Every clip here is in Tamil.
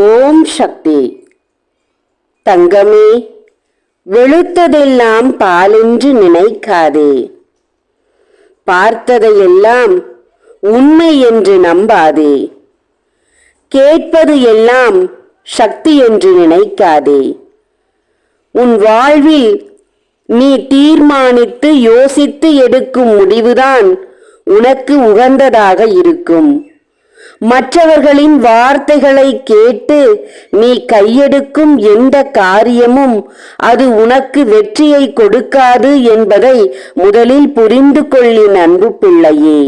ஓம் சக்தி. தங்கமே வெளுத்ததெல்லாம் பாலென்று நினைக்காதே. பார்த்ததையெல்லாம் உண்மை என்று நம்பாதே. கேட்பது எல்லாம் சக்தி என்று நினைக்காதே. உன் வாழ்வில் நீ தீர்மானித்து யோசித்து எடுக்கும் முடிவுதான் உனக்கு உகந்ததாக இருக்கும். மற்றவர்களின் வார்த்தைகளை கேட்டு நீ கையெடுக்கும் எந்த காரியமும் அது உனக்கு வெற்றியை கொடுக்காது என்பதை முதலில் புரிந்து கொள்ளின் அன்பு பிள்ளையே.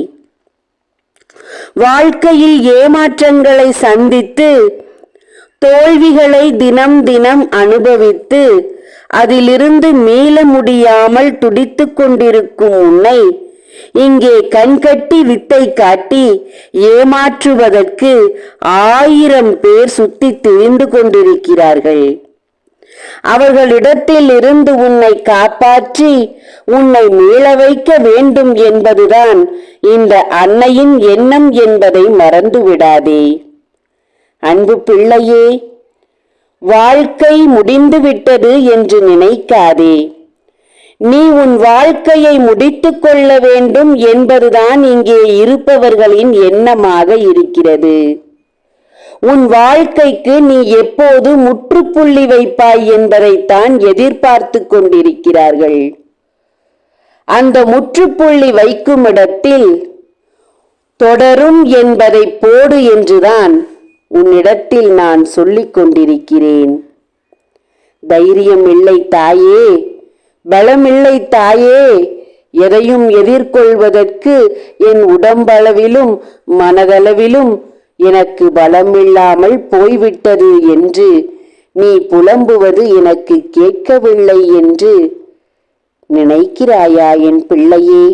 வாழ்க்கையில் ஏமாற்றங்களை சந்தித்து தோல்விகளை தினம் தினம் அனுபவித்து அதிலிருந்து மீள முடியாமல் துடித்து கொண்டிருக்கும் உன்னை இங்கே கண்கட்டி வித்தை காட்டி ஏமாற்றுவதற்கு ஆயிரம் பேர் சுத்தி திரிந்து கொண்டிருக்கிறார்கள். அவர்களிடத்தில் இருந்து உன்னை காப்பாற்றி உன்னை மீள வைக்க வேண்டும் என்பதுதான் இந்த அன்னையின் எண்ணம் என்பதை மறந்து விடாதே அன்பு பிள்ளையே வாழ்க்கை முடிந்துவிட்டது என்று நினைக்காதே. நீ உன் வாழ்க்கையை முடித்துக் கொள்ள வேண்டும் என்பதுதான் இங்கே இருப்பவர்களின் எண்ணமாக இருக்கிறது. உன் வாழ்க்கைக்கு நீ எப்போது முற்றுப்புள்ளி வைப்பாய் என்பதைத்தான் எதிர்பார்த்து கொண்டிருக்கிறார்கள். அந்த முற்றுப்புள்ளி வைக்கும் இடத்தில் தொடரும் என்பதை போடு என்றுதான் உன்னிடத்தில் நான் சொல்லிக் கொண்டிருக்கிறேன். தைரியம் இல்லை தாயே. பலமில்லை தாயே. எதையும் எதிர்கொள்வதற்கு என் உடம்பளவிலும் மனதளவிலும் எனக்கு பலமில்லாமல் போய்விட்டது என்று நீ புலம்புவது எனக்கு கேட்கவில்லை என்று நினைக்கிறாயா என் பிள்ளையே?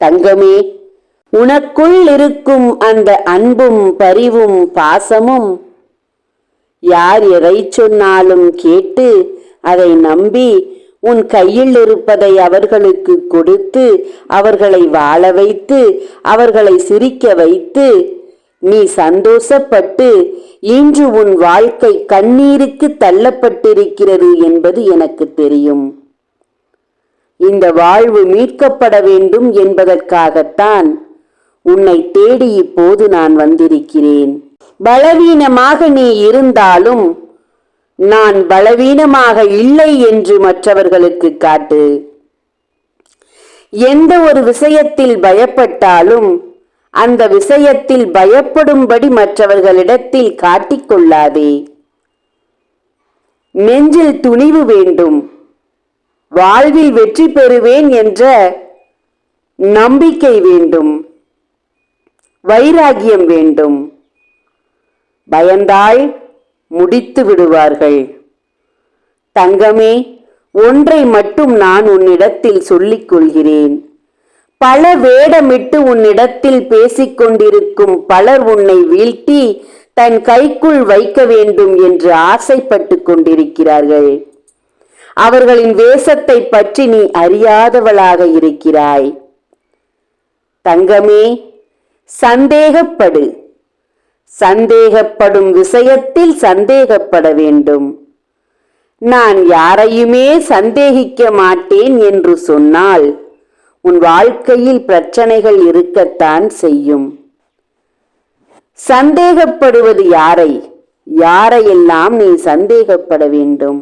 தங்கமே உனக்குள் இருக்கும் அந்த அன்பும் பரிவும் பாசமும் யார் எதை சொன்னாலும் கேட்டு அதை நம்பி உன் கையில் இருப்பதை அவர்களுக்கு கொடுத்து அவர்களை வாழ வைத்து அவர்களை சிரிக்க வைத்து நீ சந்தோஷப்பட்டு இன்று உன் வாழ்க்கை கண்ணீருக்கு தள்ளப்பட்டிருக்கிறது என்பது எனக்கு தெரியும். இந்த வாழ்வு மீட்கப்பட வேண்டும் என்பதற்காகத்தான் உன்னை தேடி இப்போது நான் வந்திருக்கிறேன். பலவீனமாக நீ இருந்தாலும் நான் பலவீனமாக இல்லை என்று மற்றவர்களுக்கு காட்டு. எந்த ஒரு விஷயத்தில் பயப்பட்டாலும் அந்த விஷயத்தில் பயப்படும்படி மற்றவர்களிடத்தில் காட்டிக்கொள்ளாதே நெஞ்சில் துணிவு வேண்டும். வாழ்வில் வெற்றி பெறுவேன் என்ற நம்பிக்கை வேண்டும். வைராகியம் வேண்டும். பயந்தால் முடித்து விடுவார்கள். தங்கமே ஒன்றை மட்டும் நான் உன்னிடத்தில் சொல்லிக் கொள்கிறேன். பல வேடமிட்டு உன்னிடத்தில் பேசிக் கொண்டிருக்கும் பலர் உன்னை வீழ்த்தி தன் கைக்குள் வைக்க வேண்டும் என்று ஆசைப்பட்டு கொண்டிருக்கிறார்கள். அவர்களின் வேஷத்தை பற்றி நீ அறியாதவளாக இருக்கிறாய். தங்கமே சந்தேகப்படு. சந்தேகப்படும் விஷயத்தில் சந்தேகப்பட வேண்டும். நான் யாரையுமே சந்தேகிக்க மாட்டேன் என்று சொன்னால் உன் வாழ்க்கையில் பிரச்சனைகள் இருக்கத்தான் செய்யும். சந்தேகப்படுவது யாரை? யாரையெல்லாம் நீ சந்தேகப்பட வேண்டும்?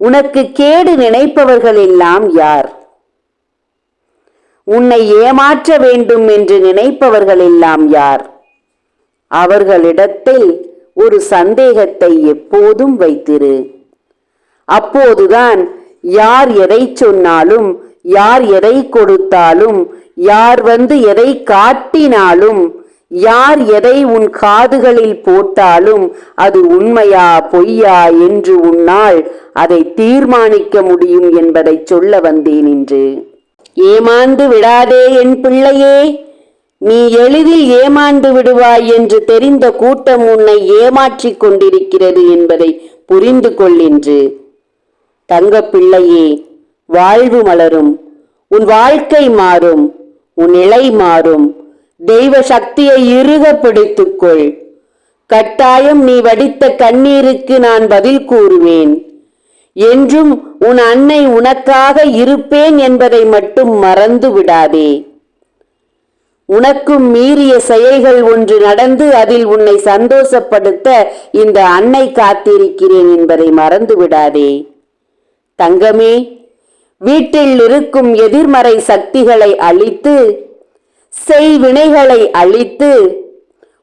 உனக்கு கேடு நினைப்பவர்கள் எல்லாம் யார்? உன்னை ஏமாற்ற வேண்டும் என்று நினைப்பவர்கள் எல்லாம் யார்? அவர்களிடத்தில் ஒரு சந்தேகத்தை எப்போதும் வைத்திரு. அப்போதுதான் யார் எதை சொன்னாலும் யார் எதை கொடுத்தாலும் யார் வந்து எதை காட்டினாலும் யார் எதை உன் காதுகளில் போட்டாலும் அது உண்மையா பொய்யா என்று உன்னால் அதை தீர்மானிக்க முடியும் என்பதை சொல்ல வந்தேன் என்று ஏமாந்து விடாதே என் பிள்ளையே! நீ எளிதில் ஏமாந்து விடுவாய் என்று தெரிந்த கூட்டம் உன்னை ஏமாற்றிக் கொண்டிருக்கிறது என்பதை புரிந்து கொள் என்று. தங்க பிள்ளையே வாழ்வு மலரும். உன் வாழ்க்கை மாறும். உன் நிலை மாறும். தெய்வ சக்தியை இறுக பிடித்துக்கொள் கட்டாயம் நீ வடித்த கண்ணீருக்கு நான் பதில் கூறுவேன். என்றும் உன் அன்னை உனக்காக இருப்பேன் என்பதை மட்டும் மறந்து விடாதே. உனக்கும் மீறிய செயல்கள் ஒன்று நடந்து அதில் உன்னை சந்தோஷப்படுத்த இந்த அன்னை காத்திருக்கிறேன் என்பதை மறந்து விடாதே தங்கமே வீட்டில் இருக்கும் எதிர்மறை சக்திகளை அழித்து செய்வினைகளை அழித்து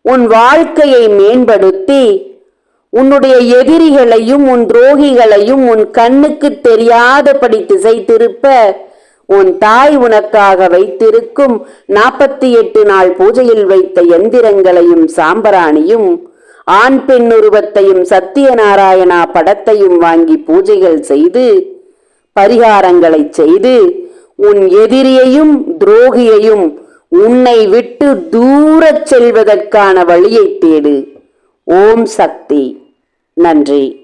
உன் வாழ்க்கையை மேம்படுத்தி உன்னுடைய எதிரிகளையும் உன் துரோகிகளையும் உன் கண்ணுக்கு தெரியாதபடி திசை திருப்ப உன் தாய் உனக்காக வைத்திருக்கும் நாற்பத்தி எட்டு நாள் பூஜையில் வைத்த எந்திரங்களையும் சாம்பராணியும் ஆண் பெண் உருவத்தையும் சத்தியநாராயணா படத்தையும் வாங்கி பூஜைகள் செய்து பரிகாரங்களைச் செய்து உன் எதிரியையும் துரோகியையும் உன்னை விட்டு தூரச் செல்வதற்கான வழியைத் தேடு. ஓம் சக்தி. நன்றி.